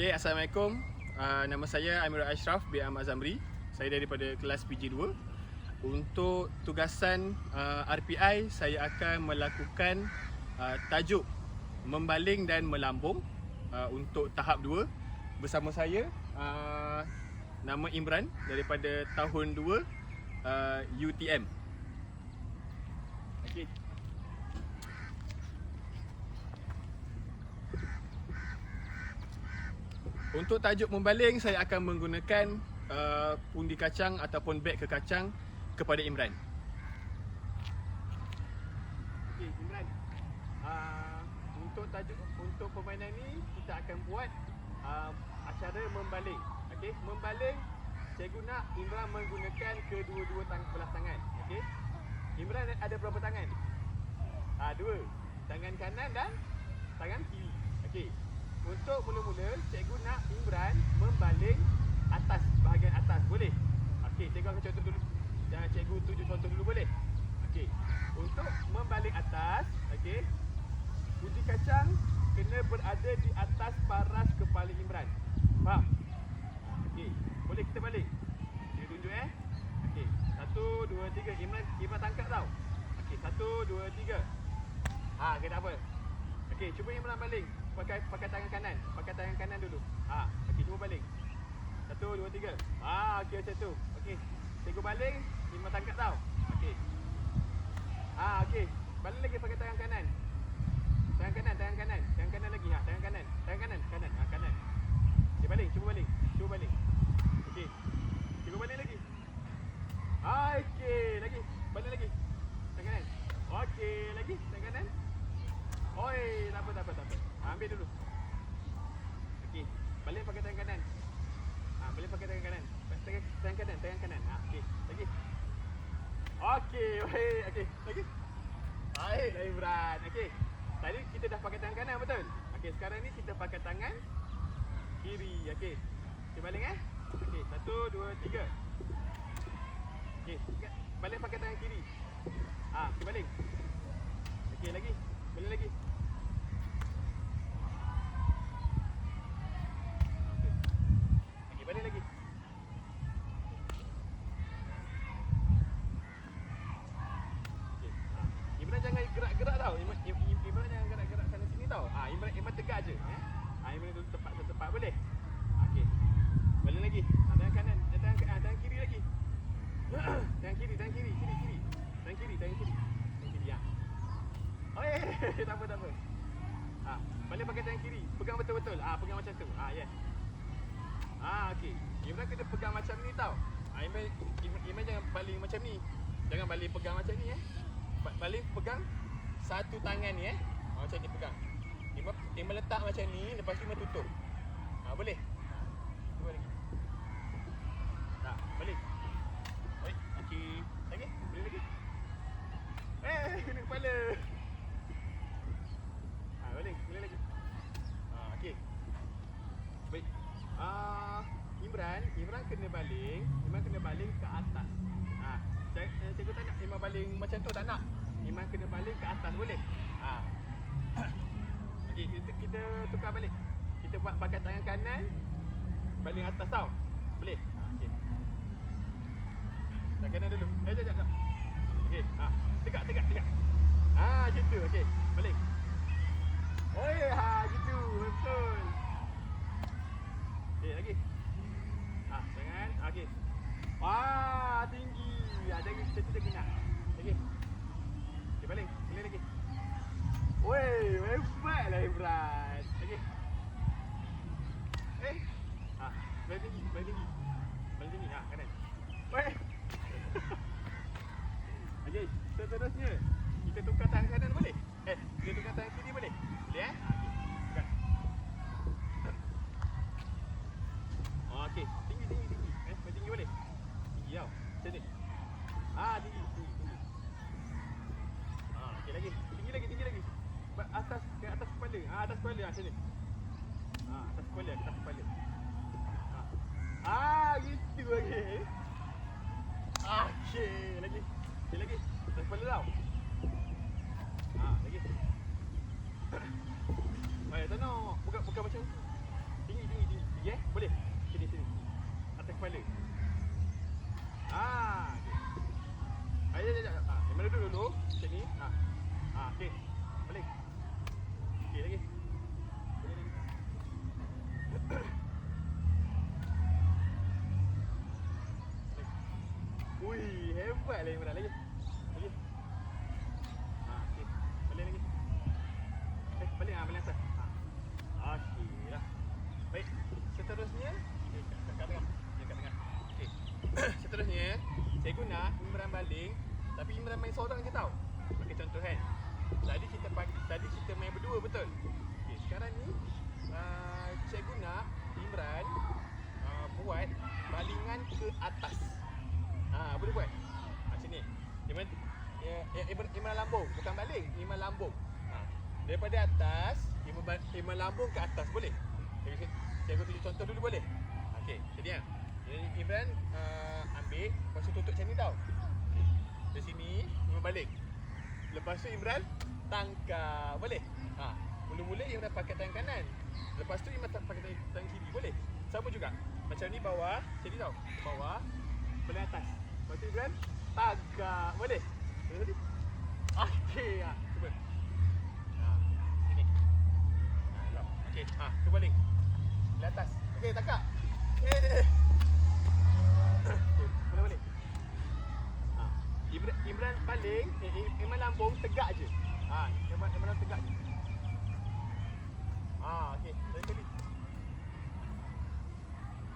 Okay, Assalamualaikum. Uh, nama saya Amirul Ashraf bin Ahmad Zamri. Saya daripada kelas PG2. Untuk tugasan uh, RPI, saya akan melakukan uh, tajuk membaling dan melambung uh, untuk tahap 2 bersama saya uh, nama Imran daripada tahun 2 uh, UTM. Okay. Untuk tajuk membaling saya akan menggunakan uh, pundi kacang ataupun beg ke kacang kepada Imran. Okey Imran. Uh, untuk tajuk untuk permainan ni kita akan buat uh, acara membaling. Okey, membaling cikgu nak Imran menggunakan kedua-dua tang belah tangan. Okey. Imran ada berapa tangan? Ah uh, dua. Tangan kanan dan tangan kiri. Okey. Untuk mula-mula, cikgu nak Imran membaling atas, bahagian atas. Boleh? Okey, cikgu akan contoh dulu. Dan cikgu tunjuk contoh dulu boleh? Okey. Untuk membaling atas, okey. Uji kacang kena berada di atas paras kepala Imran. Faham? Okey. Boleh kita balik? Cikgu tunjuk eh. Okey. Satu, dua, tiga. Imran, Imran tangkap tau. Okey, satu, dua, tiga. Ha, kena apa? Okey, cuba Imran baling pakai pakai tangan kanan. Pakai tangan kanan dulu. Ha, okey cuba baling. Satu, dua, tiga. Ha, okey macam tu. Okey. Cikgu baling, lima tangkap tau. Okey. Ha, okey. Baling lagi pakai tangan kanan. Tangan kanan, tangan kanan. Tangan kanan lagi. Ha, tangan kanan. Tangan kanan, kanan. Ha, kanan. Okey, baling. Cuba baling. Cuba baling. Okey. Cuba baling lagi. Ha, okey. Lagi. Baling lagi. Tangan kanan. Okey, lagi. Tangan kanan. Oi, tak apa, tak apa, tak apa. Ha, ambil dulu. Okey, balik pakai tangan kanan. Ha, balik pakai tangan kanan. Tangan, tangan kanan, tangan kanan. Ha, okey, lagi. Okey, baik. Okey. Baik, Imran. Okey. Tadi kita dah pakai tangan kanan, betul? Okey, sekarang ni kita pakai tangan kiri. Okey. Kita baling eh. Okey, satu, dua, tiga. Okey, balik pakai tangan kiri. Ah, kita baling. Okey, lagi. Baling lagi. Okey, balik lagi. Okey. Ha. Imran jangan gerak-gerak tau. Imran, Im- Im- Imran jangan gerak-gerak sana sini tau. Ha, Tegak je. Eh? Ha, Imran duduk tepat tepat boleh? Okey. Balik lagi. Ha, tangan kanan, eh, tangan, ha, tangan kiri lagi. tangan kiri, tangan kiri, kiri, kiri. Tangan kiri, tangan kiri. Tangan kiri, ya. Oh, eh, tak apa, tak apa. Ha, balik pakai tangan kiri. Pegang betul-betul. Ah, pegang macam tu. Ah, yes. Ah, okey. Imran kena pegang macam ni tau. Ah, Imran, Imran, jangan baling macam ni. Jangan baling pegang macam ni eh. Ba- Baling pegang satu tangan ni eh. Ah, macam ni pegang. Imran, Imran letak macam ni, lepas tu tutup. Ah, boleh? Cuba lagi. Tak, balik. Balik. Okey. Lagi? Boleh lagi? Eh, kena kepala. Ha, balik. Boleh lagi. Ha, okey. Baik. Ah, Imran, Imran kena baling, Imran kena baling ke atas. Ha, cikgu tak nak Imran baling macam tu tak nak. Imran kena baling ke atas boleh? Ha. Okey, kita, kita tukar balik. Kita buat pakai tangan kanan baling atas tau. Boleh? Okey. Tangan kanan dulu. Eh, jap, jap. Okey, ha. Tegak, tegak, tegak. Ha, macam tu. Okey, balik. Oi, ha, gitu. Betul. Eh, lagi. Ha, jangan. Ha, okey. Wah, tinggi. Ha, jangan kita tidak kena. Lagi. Okey, balik. Boleh lagi. Woi, hebatlah Imran. Lagi. Eh. Ha, balik tinggi, balik tinggi. Balik tinggi. Ha, kanan. Woi. Okey, seterusnya kita tukar tangan kanan boleh? Eh, kita tukar tangan kiri boleh? Boleh eh? Ha, okey. Tukar. Oh, okey. Tinggi, tinggi, tinggi. Eh, main tinggi boleh? Tinggi tau. Macam ni. Ah, tinggi, tinggi, tinggi. Ah, okey lagi. Tinggi lagi, tinggi lagi. Ba- Atas, ke atas kepala. Ah, atas kepala. Ah, sini. Ah, atas kepala, atas kepala. Ah, ah gitu lagi. Ah, okey. Lagi. Okey lagi. Atas kepala tau. Ah, lagi. Eh, tak nak. Bukan, bukan macam tu. Tinggi, tinggi, tinggi. okey. Balik. Okey lagi. Balik lagi. Ui, hebat lah Imran lagi. Lagi. Ha, okey. Balik lagi. Eh, balik ah, balik atas. Ha. Okey dah. Baik. Seterusnya, okey, kat kat tengah. Dia kat tengah. Okey. Seterusnya, saya guna Imran baling tapi Imran main seorang je tau. Bagi contoh kan. Tadi kita tadi kita main berdua betul. Okey, sekarang ni uh, cikgu nak Imran uh, buat balingan ke atas. Ah, boleh buat. Ya, ya, Imran, Imran lambung, bukan baling, Imran lambung. Ha, daripada atas, Imran, ba- Imran lambung ke atas boleh? Cikgu, cikgu tunjuk contoh dulu boleh? Okey, jadi ya. Jadi Imran uh, ambil, lepas tu tutup macam ni tau. Dari sini, Imran balik. Lepas tu Imran tangkap, boleh? Ha, mula-mula Imran pakai tangan kanan. Lepas tu Imran pakai tangan, tangan kiri, boleh? Sama juga. Macam ni bawah, sini tau. Bawah, boleh atas. Lepas tu Imran tagak, boleh? Tegak je. Ha, Imran, Imran tegak je. Ha, okey. Lagi sekali.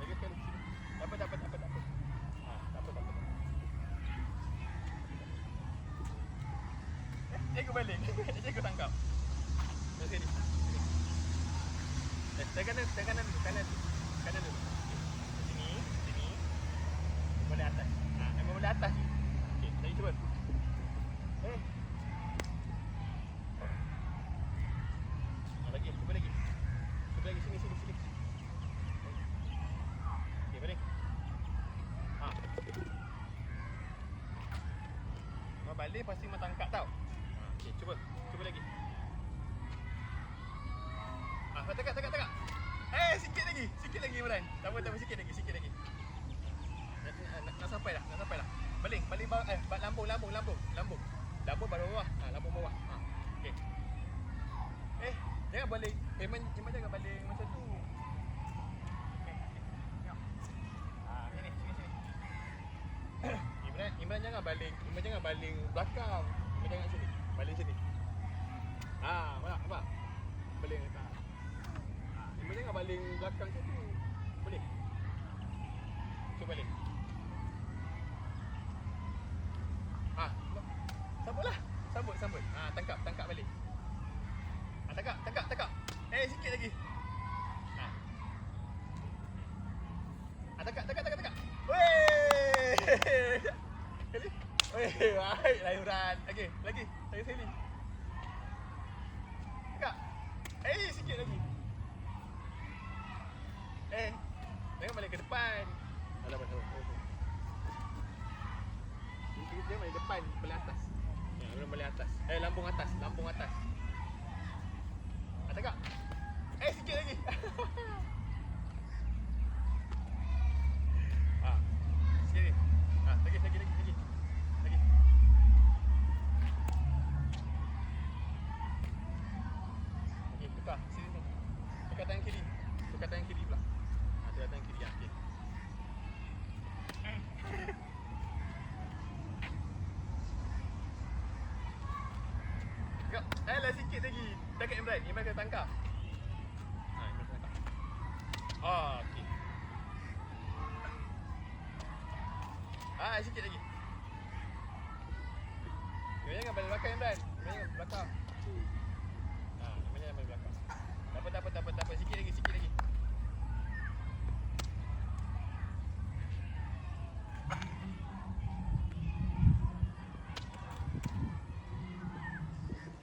Lagi sekali. Sini. Tak apa, tak apa, tak apa, tak apa. Ha, tak apa, tak apa. Eh, Cikgu balik. Cikgu tangkap. Lagi sekali. Sini. Eh, tangan kanan, tangan kanan dulu, kanan dulu. Kanan dulu. Okey. Sini, sini. Boleh atas. Ha, memang boleh atas je. Okey, lagi cuba. Eh. Ha, lagi, cuba lagi. Cuba lagi sini, sini, sini. Okey, balik. Ha. Mak balik pasti mak tangkap tau. Okey, cuba. Cuba lagi. Ah, tegak, tegak, tegak. Eh, sikit lagi. Sikit lagi, Imran. Tak apa, tak apa, sikit lagi, sikit lagi. Nak, nak, nak, sampai dah, nak sampai dah. Baling, baling bawah, eh, lambung, lambung, lambung, lambung. Lambung baru bawah. Ha, lambung bawah. Ha. Okey. Eh, jangan baling. Iman, Iman jangan baling macam tu. Jangan baling belakang. Imran jangan sini. Baling sini. Ha, nampak, nampak? Baling atas. Ha, Imran jangan baling belakang situ. Boleh? Cuba balik. Ah, sambutlah. Sambut, sambut. Ah, tangkap, tangkap balik. Ah, tangkap, tangkap, tangkap. Eh, sikit lagi. Ah. Ah, tangkap, tangkap, tangkap, tangkap. Weh! Kali. Weh, baiklah Imran. Okey, lagi. Lagi sekali. Tangkap. Eh, sikit lagi. Eh, jangan balik ke depan. Alah, betul. betul. Ini dia balik depan, balik atas. Ya, belum balik atas. Eh, lambung atas, lambung atas. Ah, tegak. Eh, sikit lagi. ah, sikit lagi. Ah, lagi, lagi, lagi, lagi. Lagi. Okey, tukar. Sini, sini. Tukar tangan kiri. Tukar tangan kiri pula. Ah, tukar tangan kiri. Ya, okey. Tengok. Eh, lah sikit lagi. Tangkap Imran. Imran kena tangkap. Ha, Imran kena tangkap. Ah, okey. Ah, sikit lagi. Imran jangan balik belakang Imran. Imran jangan belakang. Ha, jangan balik belakang. Tak apa, tak apa, tak apa, tak apa. Sikit lagi, sikit lagi.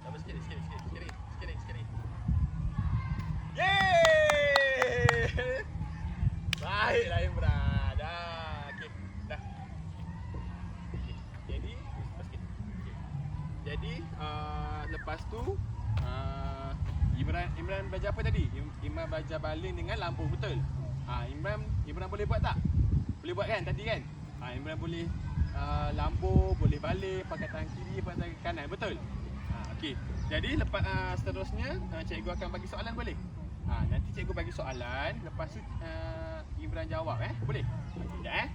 Tak apa, sikit lagi, sikit lagi, sikit lagi, sikit lagi, sikit lagi, sikit lagi. Yeay! Baiklah Imran. Dah, okey. Dah. Okey. Jadi, lepas sikit. Okey. Jadi, uh, lepas tu uh, Imran Imran belajar apa tadi? Im- Imran belajar baling dengan lambung betul. Ha, Imran Imran boleh buat tak? Boleh buat kan tadi kan? Ha, Imran boleh uh, lambung, boleh baling pakai tangan kiri, pakai tangan kanan, betul? Ha, Okey. Jadi lepas uh, seterusnya uh, cikgu akan bagi soalan boleh? Ha, nanti cikgu bagi soalan, lepas tu uh, Imran jawab eh. Boleh? Sekejap eh.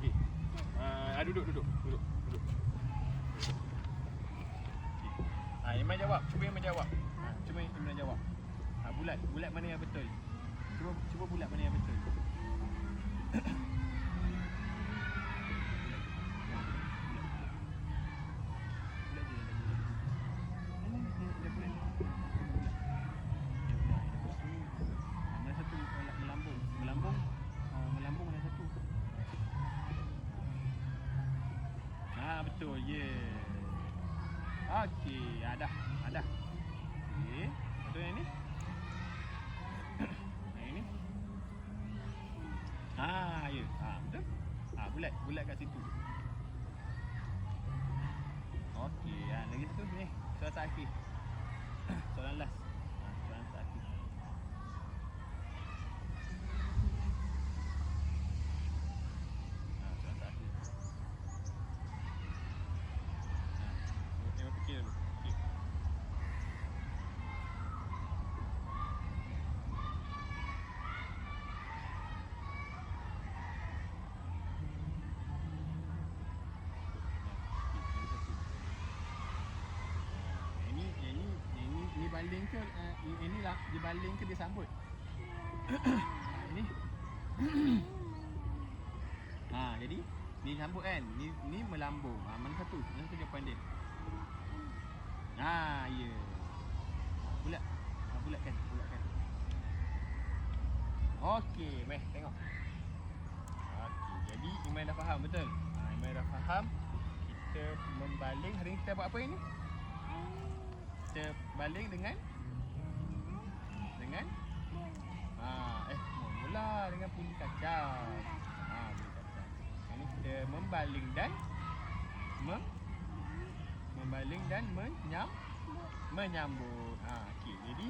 Okey. Uh, ah, duduk, duduk, duduk, duduk. Okey. Ah, Iman jawab. Cuba Iman jawab. Ha, cuba Iman jawab. Ha, bulat, bulat mana yang betul? Cuba cuba bulat mana yang betul. Okey, dah. Ah, dah. Okey. Betul yang ni? yang ini? Ah, ya. Ah, betul. Ah, bulat. Bulat kat situ. Okey, ah, lagi satu ni. Soalan terakhir. Soalan last. Ah, soalan terakhir. Ah, soalan terakhir. Ah, tengok fikir dulu. Okey. Ini ini ini ini baling ke uh, ini lah dia baling ke dia sambut? ini. ha jadi ni sambut kan. Ni ni melambung. Ha mana satu? Mana satu jawapan dia? Ha ya. Bulat. Ha bulatkan, bulatkan. Okey, meh tengok. Okey, jadi Iman dah faham betul? Ha Iman dah faham. Kita membaling hari ni kita buat apa ini? Kita baling dengan? Dengan? Ha eh mula dengan puli kacang ha puli kacang Yang ni kita membaling dan mem membaling dan menyam menyambut. Ha okey jadi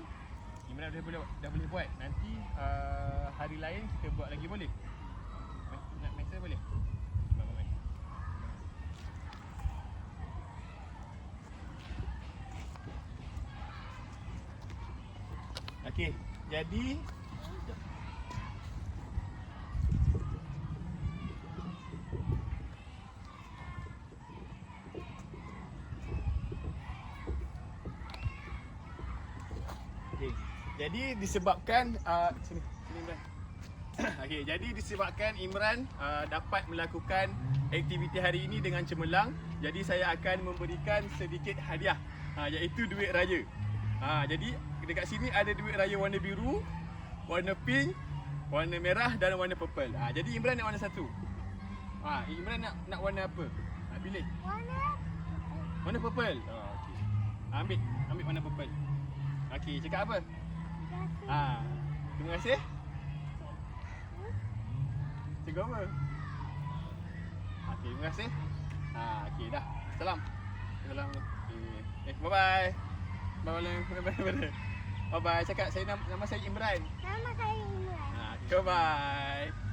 Imran dah boleh dah boleh buat. Nanti uh, hari lain kita buat lagi boleh nak mesej boleh Baik, baik. Okey, jadi. Jadi disebabkan uh, sini sini Imran. Okey, jadi disebabkan Imran uh, dapat melakukan aktiviti hari ini dengan cemerlang, jadi saya akan memberikan sedikit hadiah uh, iaitu duit raya. Ha, jadi dekat sini ada duit raya warna biru, warna pink, warna merah dan warna purple. Ha, jadi Imran nak warna satu. Ha, Imran nak nak warna apa? Ha, pilih. Warna Warna purple. Ha, okey. Ha, ambil, ambil warna purple. Okey, cakap apa? kasih. Ha, terima kasih. Cakap apa? Okey, terima kasih. Ha, okey dah. Salam. Salam. Okey. Eh, bye bye. Bye bye. Bye bye. Bye bye. Bye bye. Cakap saya nama, nama saya Imran. Nama saya Imran. Ha, goodbye.